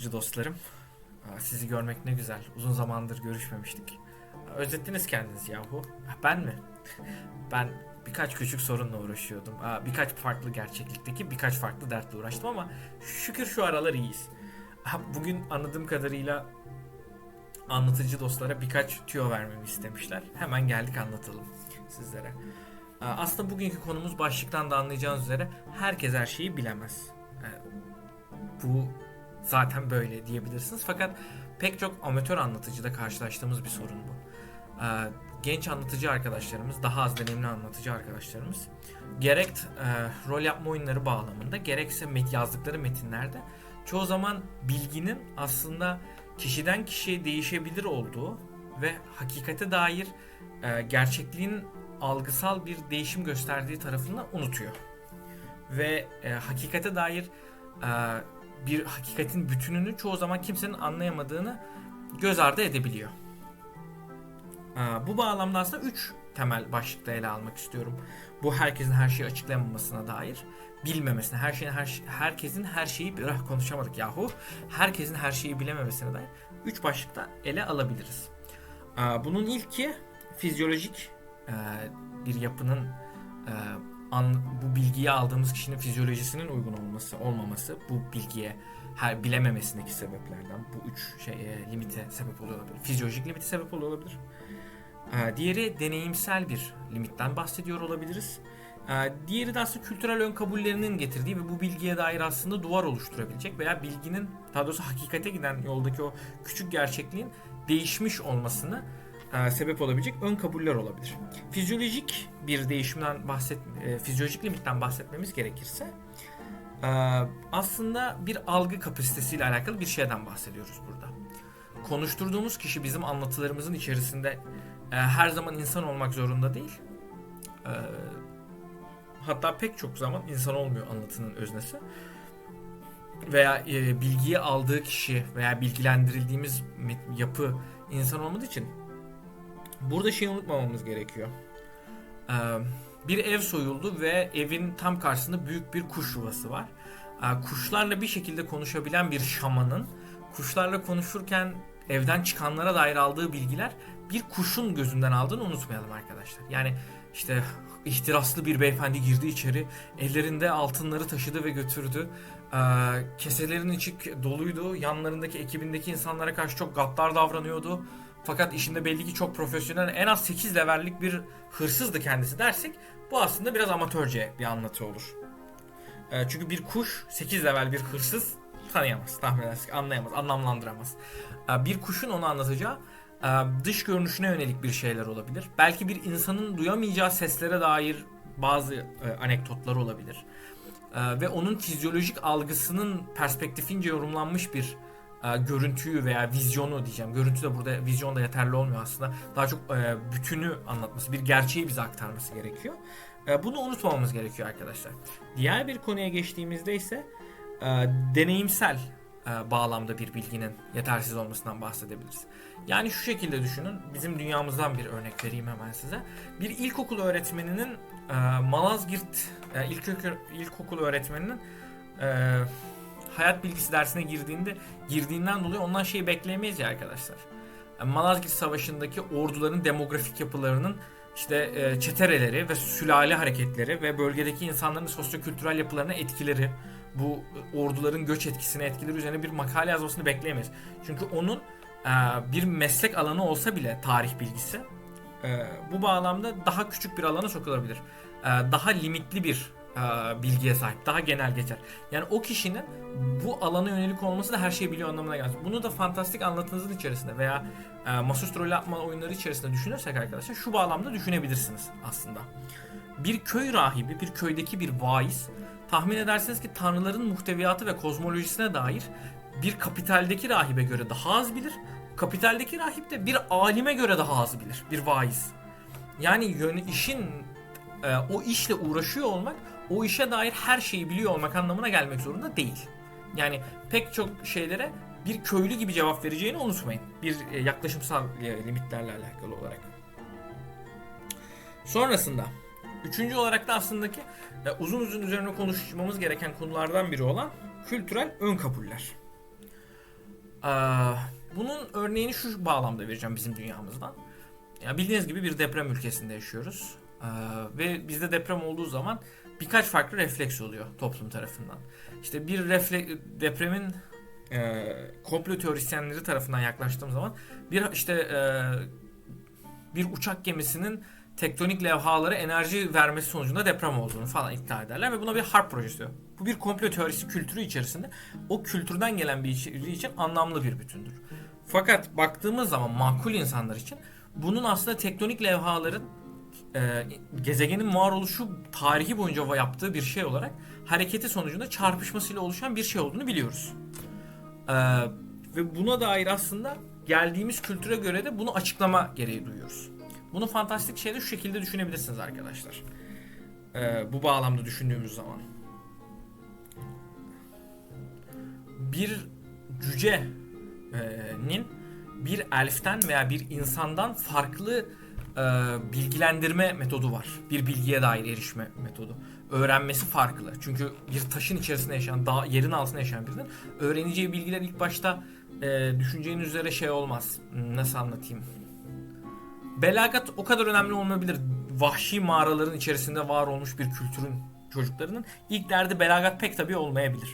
anlatıcı dostlarım. Sizi görmek ne güzel. Uzun zamandır görüşmemiştik. Özlettiniz kendinizi yahu. Ben mi? Ben birkaç küçük sorunla uğraşıyordum. Birkaç farklı gerçeklikteki birkaç farklı dertle uğraştım ama şükür şu aralar iyiyiz. Bugün anladığım kadarıyla anlatıcı dostlara birkaç tüyo vermemi istemişler. Hemen geldik anlatalım sizlere. Aslında bugünkü konumuz başlıktan da anlayacağınız üzere herkes her şeyi bilemez. Bu zaten böyle diyebilirsiniz. Fakat pek çok amatör anlatıcıda karşılaştığımız bir sorun bu. Ee, Genç anlatıcı arkadaşlarımız, daha az deneyimli anlatıcı arkadaşlarımız gerek e, rol yapma oyunları bağlamında gerekse met yazdıkları metinlerde çoğu zaman bilginin aslında kişiden kişiye değişebilir olduğu ve hakikate dair e, gerçekliğin algısal bir değişim gösterdiği tarafını unutuyor. Ve e, hakikate dair e, bir hakikatin bütününü çoğu zaman kimsenin anlayamadığını göz ardı edebiliyor. E, bu bağlamda aslında 3 temel başlıkta ele almak istiyorum. Bu herkesin her şeyi açıklamamasına dair, bilmemesine, her şeyin her herkesin her şeyi ah, konuşamadık yahu. Herkesin her şeyi bilememesine dair 3 başlıkta ele alabiliriz. E, bunun ilki fizyolojik e, bir yapının an, bu bilgiyi aldığımız kişinin fizyolojisinin uygun olması olmaması bu bilgiye her bilememesindeki sebeplerden bu üç şey e, limite sebep oluyor olabilir. Fizyolojik limite sebep oluyor olabilir. E, diğeri deneyimsel bir limitten bahsediyor olabiliriz. E, diğeri de aslında kültürel ön kabullerinin getirdiği ve bu bilgiye dair aslında duvar oluşturabilecek veya bilginin daha doğrusu hakikate giden yoldaki o küçük gerçekliğin değişmiş olmasını e, sebep olabilecek ön kabuller olabilir. Fizyolojik bir değişimden bahset, e, fizyolojik limitten bahsetmemiz gerekirse e, aslında bir algı kapasitesiyle alakalı bir şeyden bahsediyoruz burada. Konuşturduğumuz kişi bizim anlatılarımızın içerisinde her zaman insan olmak zorunda değil. Hatta pek çok zaman insan olmuyor anlatının öznesi. Veya bilgiyi aldığı kişi veya bilgilendirildiğimiz yapı insan olmadığı için Burada şeyi unutmamamız gerekiyor. Ee, bir ev soyuldu ve evin tam karşısında büyük bir kuş yuvası var. Ee, kuşlarla bir şekilde konuşabilen bir şamanın kuşlarla konuşurken evden çıkanlara dair aldığı bilgiler bir kuşun gözünden aldığını unutmayalım arkadaşlar. Yani işte ihtiraslı bir beyefendi girdi içeri, ellerinde altınları taşıdı ve götürdü. Ee, keselerin içi doluydu, yanlarındaki ekibindeki insanlara karşı çok gaddar davranıyordu. Fakat işinde belli ki çok profesyonel en az 8 levellik bir hırsızdı kendisi dersek bu aslında biraz amatörce bir anlatı olur. Ee, çünkü bir kuş 8 level bir hırsız tanıyamaz, tahmin edersek anlayamaz, anlamlandıramaz. Ee, bir kuşun onu anlatacağı e, dış görünüşüne yönelik bir şeyler olabilir. Belki bir insanın duyamayacağı seslere dair bazı e, anekdotlar olabilir. Ee, ve onun fizyolojik algısının perspektifince yorumlanmış bir e, görüntüyü veya vizyonu diyeceğim. Görüntü de burada vizyon da yeterli olmuyor aslında. Daha çok e, bütünü anlatması, bir gerçeği bize aktarması gerekiyor. E, bunu unutmamamız gerekiyor arkadaşlar. Diğer bir konuya geçtiğimizde ise e, deneyimsel e, bağlamda bir bilginin yetersiz olmasından bahsedebiliriz. Yani şu şekilde düşünün. Bizim dünyamızdan bir örnek vereyim hemen size. Bir ilkokul öğretmeninin e, Malazgirt e, ilkokul, ilkokul öğretmeninin e, hayat bilgisi dersine girdiğinde girdiğinden dolayı ondan şeyi bekleyemeyiz ya arkadaşlar. Malazgirt Savaşı'ndaki orduların demografik yapılarının işte e, çetereleri ve sülale hareketleri ve bölgedeki insanların sosyokültürel yapılarına etkileri, bu orduların göç etkisine etkileri üzerine bir makale yazmasını bekleyemeyiz. Çünkü onun e, bir meslek alanı olsa bile tarih bilgisi e, bu bağlamda daha küçük bir alana sokulabilir. E, daha limitli bir bilgiye sahip. Daha genel geçer. Yani o kişinin bu alana yönelik olması da her şeyi biliyor anlamına gelmez. Bunu da fantastik anlatınızın içerisinde veya e, masaüstü rol yapma oyunları içerisinde düşünürsek arkadaşlar şu bağlamda düşünebilirsiniz aslında. Bir köy rahibi, bir köydeki bir vaiz tahmin edersiniz ki tanrıların muhteviyatı ve kozmolojisine dair bir kapitaldeki rahibe göre daha az bilir. Kapitaldeki rahip de bir alime göre daha az bilir. Bir vaiz. Yani yön, işin e, o işle uğraşıyor olmak, o işe dair her şeyi biliyor olmak anlamına gelmek zorunda değil. Yani pek çok şeylere bir köylü gibi cevap vereceğini unutmayın. Bir e, yaklaşımsal e, limitlerle alakalı olarak. Sonrasında üçüncü olarak da aslında ki e, uzun uzun üzerine konuşmamız gereken konulardan biri olan kültürel ön kabuller. Bunun örneğini şu bağlamda vereceğim bizim dünyamızdan. Ya bildiğiniz gibi bir deprem ülkesinde yaşıyoruz. Ee, ve bizde deprem olduğu zaman birkaç farklı refleks oluyor toplum tarafından. İşte bir refle depremin e, komplo teorisyenleri tarafından yaklaştığım zaman bir işte e, bir uçak gemisinin tektonik levhalara enerji vermesi sonucunda deprem olduğunu falan iddia ederler ve buna bir harp projesi diyor. Bu bir komplo teorisi kültürü içerisinde o kültürden gelen bir içeriği için anlamlı bir bütündür. Fakat baktığımız zaman makul insanlar için bunun aslında tektonik levhaların e, gezegenin varoluşu tarihi boyunca yaptığı bir şey olarak hareketi sonucunda çarpışmasıyla oluşan bir şey olduğunu biliyoruz. E, ve buna dair aslında geldiğimiz kültüre göre de bunu açıklama gereği duyuyoruz. Bunu fantastik şeyde şu şekilde düşünebilirsiniz arkadaşlar. E, bu bağlamda düşündüğümüz zaman. Bir cücenin bir elften veya bir insandan farklı e, bilgilendirme metodu var. Bir bilgiye dair erişme metodu. Öğrenmesi farklı. Çünkü bir taşın içerisinde yaşayan, dağ, yerin altında yaşayan birinin öğreneceği bilgiler ilk başta e, düşüneceğiniz üzere şey olmaz. Nasıl anlatayım? Belagat o kadar önemli olmayabilir. Vahşi mağaraların içerisinde var olmuş bir kültürün çocuklarının ilk derdi belagat pek tabii olmayabilir.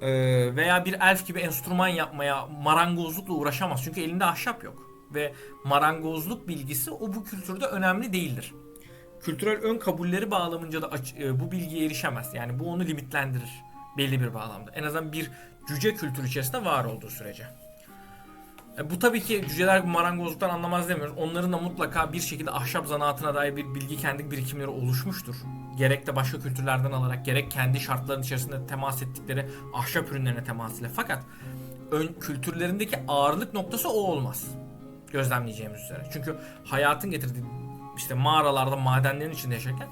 Ee, veya bir elf gibi enstrüman yapmaya marangozlukla uğraşamaz. Çünkü elinde ahşap yok. Ve marangozluk bilgisi o bu kültürde önemli değildir. Kültürel ön kabulleri bağlamınca da aç- e, bu bilgiye erişemez. Yani bu onu limitlendirir belli bir bağlamda. En azından bir cüce kültürü içerisinde var olduğu sürece. E, bu tabii ki cüceler marangozluktan anlamaz demiyoruz. Onların da mutlaka bir şekilde ahşap zanaatına dair bir bilgi kendi birikimleri oluşmuştur. Gerek de başka kültürlerden alarak gerek kendi şartların içerisinde temas ettikleri ahşap ürünlerine temas ile. Fakat ön kültürlerindeki ağırlık noktası o olmaz. Gözlemleyeceğimiz üzere. Çünkü hayatın getirdiği işte mağaralarda madenlerin içinde yaşarken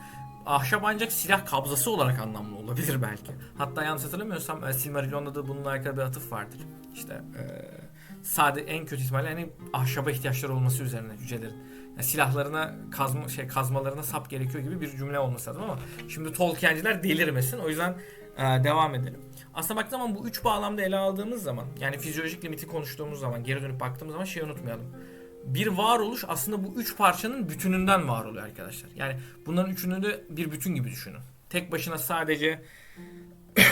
ahşap ancak silah kabzası olarak anlamlı olabilir belki. Hatta yanlış hatırlamıyorsam e, Silmarillion'da da bununla alakalı bir atıf vardır. İşte e, sade en kötü ihtimalle hani ahşaba ihtiyaçları olması üzerine cücelerin. Yani silahlarına kazma şey kazmalarına sap gerekiyor gibi bir cümle olması lazım ama şimdi Tolkien'ciler delirmesin. O yüzden e, devam edelim. Aslında baktığım zaman bu üç bağlamda ele aldığımız zaman yani fizyolojik limiti konuştuğumuz zaman geri dönüp baktığımız zaman şey unutmayalım. Bir varoluş aslında bu üç parçanın bütününden var oluyor arkadaşlar. Yani bunların üçünü de bir bütün gibi düşünün. Tek başına sadece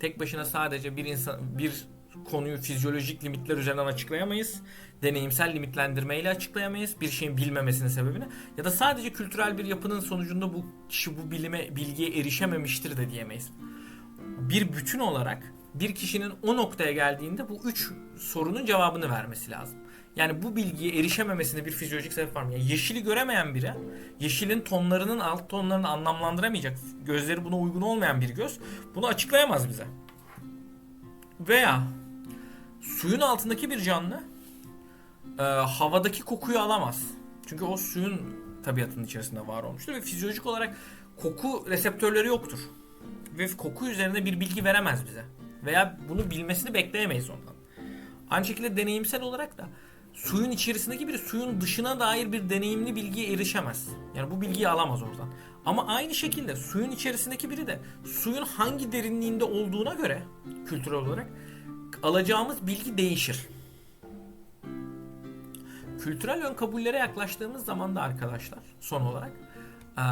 tek başına sadece bir insan bir konuyu fizyolojik limitler üzerinden açıklayamayız. Deneyimsel limitlendirmeyle açıklayamayız bir şeyin bilmemesinin sebebini. Ya da sadece kültürel bir yapının sonucunda bu kişi bu bilime, bilgiye erişememiştir de diyemeyiz. Bir bütün olarak bir kişinin o noktaya geldiğinde bu üç sorunun cevabını vermesi lazım. Yani bu bilgiye erişememesinde bir fizyolojik sebep var mı? Yani yeşili göremeyen biri, yeşilin tonlarının alt tonlarını anlamlandıramayacak, gözleri buna uygun olmayan bir göz bunu açıklayamaz bize. Veya suyun altındaki bir canlı e, havadaki kokuyu alamaz. Çünkü o suyun tabiatının içerisinde var olmuştur ve fizyolojik olarak koku reseptörleri yoktur. Ve koku üzerine bir bilgi veremez bize. Veya bunu bilmesini bekleyemeyiz ondan. Aynı şekilde deneyimsel olarak da suyun içerisindeki biri suyun dışına dair bir deneyimli bilgiye erişemez. Yani bu bilgiyi alamaz oradan. Ama aynı şekilde suyun içerisindeki biri de suyun hangi derinliğinde olduğuna göre kültürel olarak alacağımız bilgi değişir. Kültürel ön kabullere yaklaştığımız zaman da arkadaşlar son olarak e,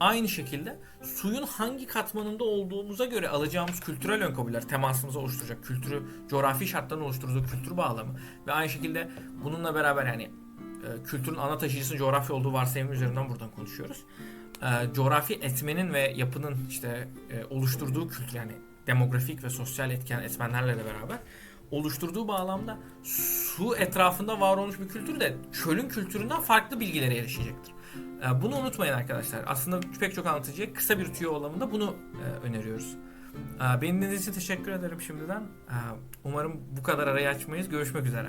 aynı şekilde suyun hangi katmanında olduğumuza göre alacağımız kültürel ön kabuller temasımızı oluşturacak kültürü, coğrafi şartların oluşturduğu kültür bağlamı ve aynı şekilde bununla beraber yani e, kültürün ana taşıyıcısının coğrafya olduğu varsayımı üzerinden buradan konuşuyoruz. E, coğrafi etmenin ve yapının işte e, oluşturduğu kültür yani demografik ve sosyal etken etmenlerle de beraber oluşturduğu bağlamda su etrafında var olmuş bir kültür de çölün kültüründen farklı bilgilere erişecektir. E, Bunu unutmayın arkadaşlar. Aslında pek çok anlatıcıya kısa bir tüyo olamında bunu e, öneriyoruz. E, Beni dinlediğiniz için teşekkür ederim şimdiden. E, Umarım bu kadar arayı açmayız. Görüşmek üzere.